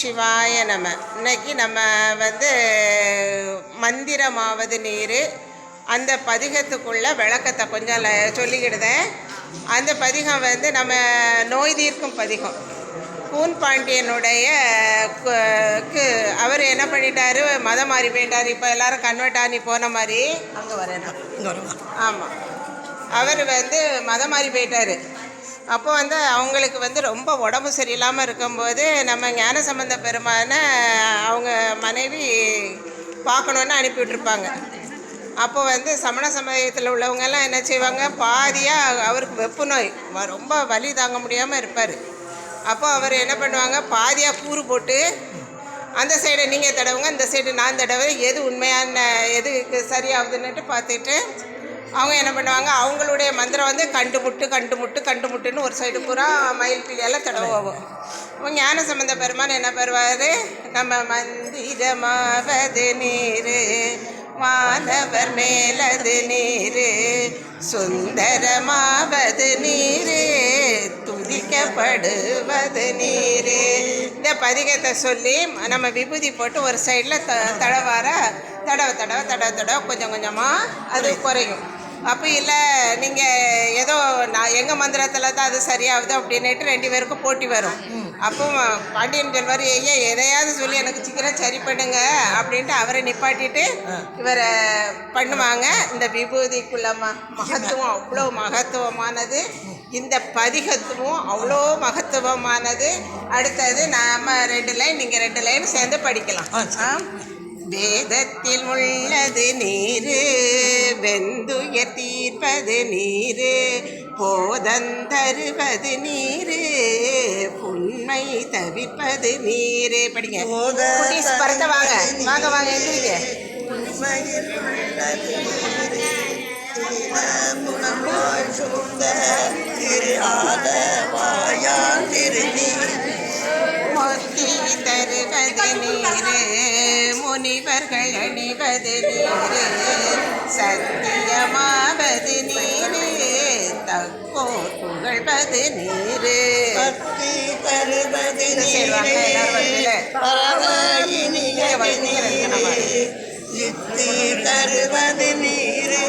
சிவாய நம. இன்னைக்கு நம்ம வந்து மந்திரமாவது நீர். அந்த பதிகத்துக்குள்ள விளக்கத்தை கொஞ்சம் சொல்லிக்கிடுதேன். அந்த பதிகம் வந்து நம்ம நோய் தீர்க்கும் பதிகம். கூன் பாண்டியனுடைய அவர் என்ன பண்ணிட்டாரு? மதம் மாறி போயிட்டார். இப்போ எல்லாரும் கன்வெர்ட் ஆகி போன மாதிரி. அங்கே வரேன் ஆமாம் அவர் வந்து மதம் மாறி போயிட்டார். அப்போ வந்து அவங்களுக்கு வந்து ரொம்ப உடம்பு சரியில்லாமல் இருக்கும்போது நம்ம ஞான சம்பந்த பெருமான அவங்க மனைவி பார்க்கணுன்னு அனுப்பிவிட்டுருப்பாங்க அப்போ வந்து சமண சமயத்தில் உள்ளவங்கெல்லாம் என்ன செய்வாங்க? பாதியாக அவருக்கு வெப்பு நோய் ரொம்ப வலி தாங்க முடியாமல் இருப்பார். அப்போ அவர் என்ன பண்ணுவாங்க? பாதியாக கூறு போட்டு அந்த சைடை நீங்கள் தடவுங்க இந்த சைடு நான் தடவை எது உண்மையான எதுக்கு சரியாகுதுன்னுட்டு பார்த்துட்டு அவங்க என்ன பண்ணுவாங்க? அவங்களுடைய மந்திரம் வந்து கண்டு முட்டு கண்டு முட்டு கண்டு முட்டுன்னு ஒரு சைடு பூரா மயில் பிள்ளையெல்லாம் தடவுவோம் அவங்க ஞான சம்பந்த பெருமான் என்ன பெறுவார்? நம்ம மந்திரமாவது நீர் வானவர் மேலது நீர் சுந்தரமாவது நீர் துதிக்கப்படுவது நீர். இந்த பதிகத்தை சொல்லி நம்ம விபூதி போட்டு ஒரு சைடில் த தடவார தடவை தடவை தடவை தடவை கொஞ்சம் கொஞ்சமாக அது குறையும். அப்போ இல்லை நீங்கள் ஏதோ நான் எங்கள் மந்திரத்தில் தான் அது சரியாகுது அப்படின்னுட்டு ரெண்டு பேருக்கும் போட்டி வரும். அப்போ பாண்டியன் சொல்வார் ஐயா எதையாவது சொல்லி எனக்கு சீக்கிரம் சரி பண்ணுங்க அப்படின்ட்டு அவரை நிப்பாட்டிட்டு இவரை பண்ணுவாங்க. இந்த விபூதிக்குள்ள ம மகத்துவம் அவ்வளோ மகத்துவமானது. இந்த பதிகத்துவம் அவ்வளோ மகத்துவமானது. அடுத்தது நாம ரெண்டு லைன் நீங்கள் ரெண்டு லைன் சேர்ந்து படிக்கலாம். ஆ? வேதத்தில் உள்ளது நீரு வெந்துயர் தீர்ப்பது நீரு போதந்தருவது நீரு புண்மை தவிர்ப்பது நீரு. படிங்க. குட்டீஸ் பறந்த வாங்க. வாங்க வாங்க எந்திரிங்க மொத்தி தருவது நீரு முனிவர்கள் அணிவது நீரு சத்தியமாவது நீரு தக்கோர் புகழ்வது நீரு. தருவது ரெண்டு நம்ம. யுக்தி தருவது நீரு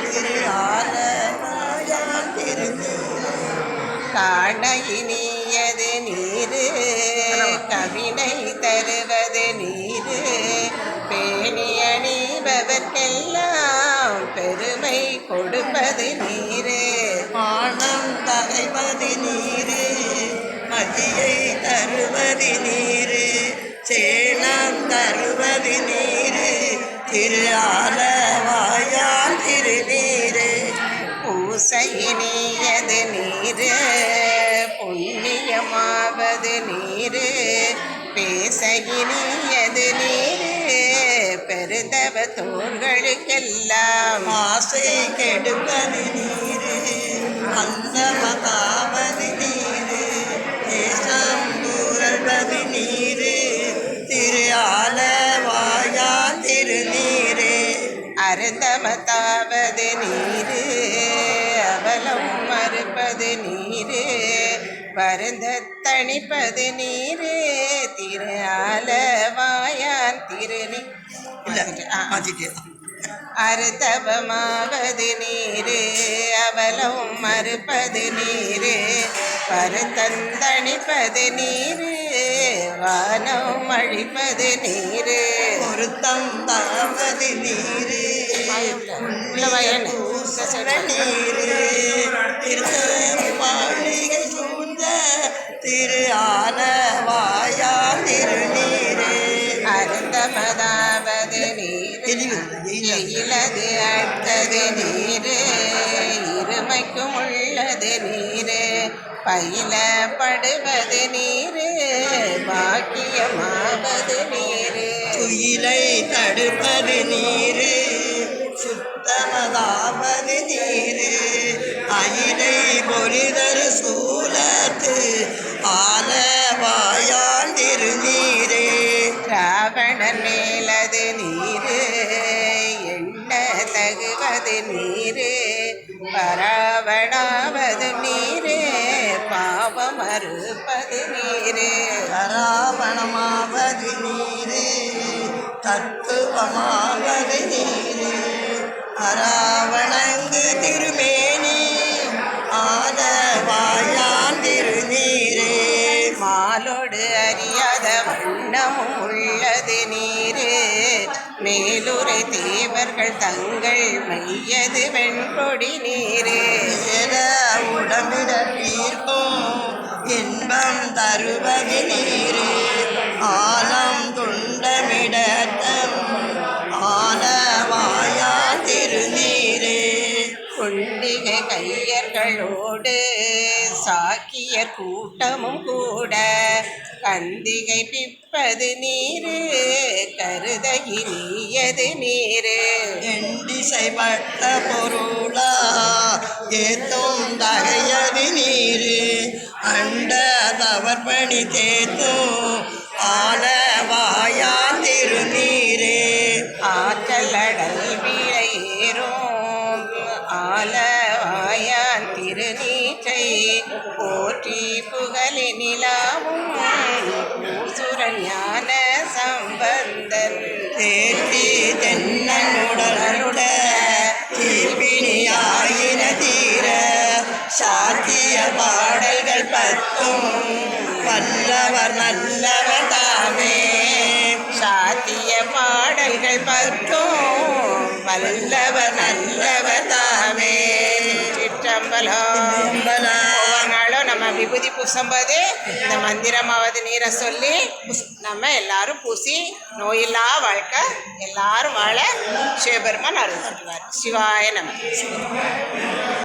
திரு திருந்து காண நீரு கவினை தருவது நீரு. பேணி அணிபவர்க்கெல்லாம் பெருமை கொடுப்பது நீரு. ஆணம் தலைவது நீரு. மதியை தருவது நீரு. சேணம் தருவது நீரு. திரு ஆலவாயால் திருநீரு. பூசையினியது புண்ணியமாவது நீரு பேசகினியது நீரு பெருந்தவ தோள்களுக்கெல்லாம் ஆசை கெடுப்பது நீரு அந்த மகாவது நீரு தேசம் கூறல்வது நீரு திரு ஆலவாயான் திருநீரு அருந்தமதாவது நீரு அவலம் மறுப்பது நீரு. வருந்த தணிப்பது நீரு திரு ஆலவாயான் திருநீ. அறுதவமாவது நீரு அவலம் மறுப்பது நீரு. பருத்தந்தணிப்பது நீரு வானம் அழிப்பது நீரு. பொருத்தம் தாவது நீரு. நீரு திருமாளிகை சூழ்ந்த திரு ஆலவாயான் திருநீரு அருந்தமதாவது நீரு. இலது அடுத்தது நீரு. இருமைக்கும் உள்ளது நீரு. பயிலப்படுவது நீரு. பாக்கியமாவது நீரு. துயிலை தடுப்பது நீரு. சுத்தமதாவது நீரு. அயிலை பொறிதரு சூலத்து திருநீரே. ராவணன் மேலது நீரு. எண்ண தகுவது நீரு. பராவணாவது நீரே. பாவம் அறுப்பது நீரே. பராவணமாவது நீரே. தத்துவமாவது நீரே. அராவணங்கு திருமே மேலுரை தேவர்கள் தங்கள் மையது வெண்கொடி நீரே. உடம்பிட தீர்க்கும் இன்பம் தருவது நீரே. கொண்டிகை கையர்களோடு சாக்கியர் கூட்டமும் கூட. கந்திகை பிப்பது நீரு கருதகி நீயது நீரு. எண்டிசை பட்ட பொருளா ஏத்தும் தகையது நீரு. அண்ட தவற்பணி தேத்தும் ஆன புகழி நிலாவும் பூசுர ஞான சம்பந்தன் தேற்றி தென்னனுடனுட தீர்ப்பினியாயின தீர. சாத்திய பாடல்கள் பத்தும் வல்லவர் நல்லவர் தாமே. சாத்திய பாடல்கள் பத்தும் வல்லவர் நல்லவர் விபூதி பூசும்போது இந்த மந்திரமாவது நீரை சொல்லி நம்ம எல்லாரும் பூசி நோயில்லா வாழ்க்கை எல்லாரும் வாழ சிவபெருமான் அருள் தருவார் சிவாய நம்ம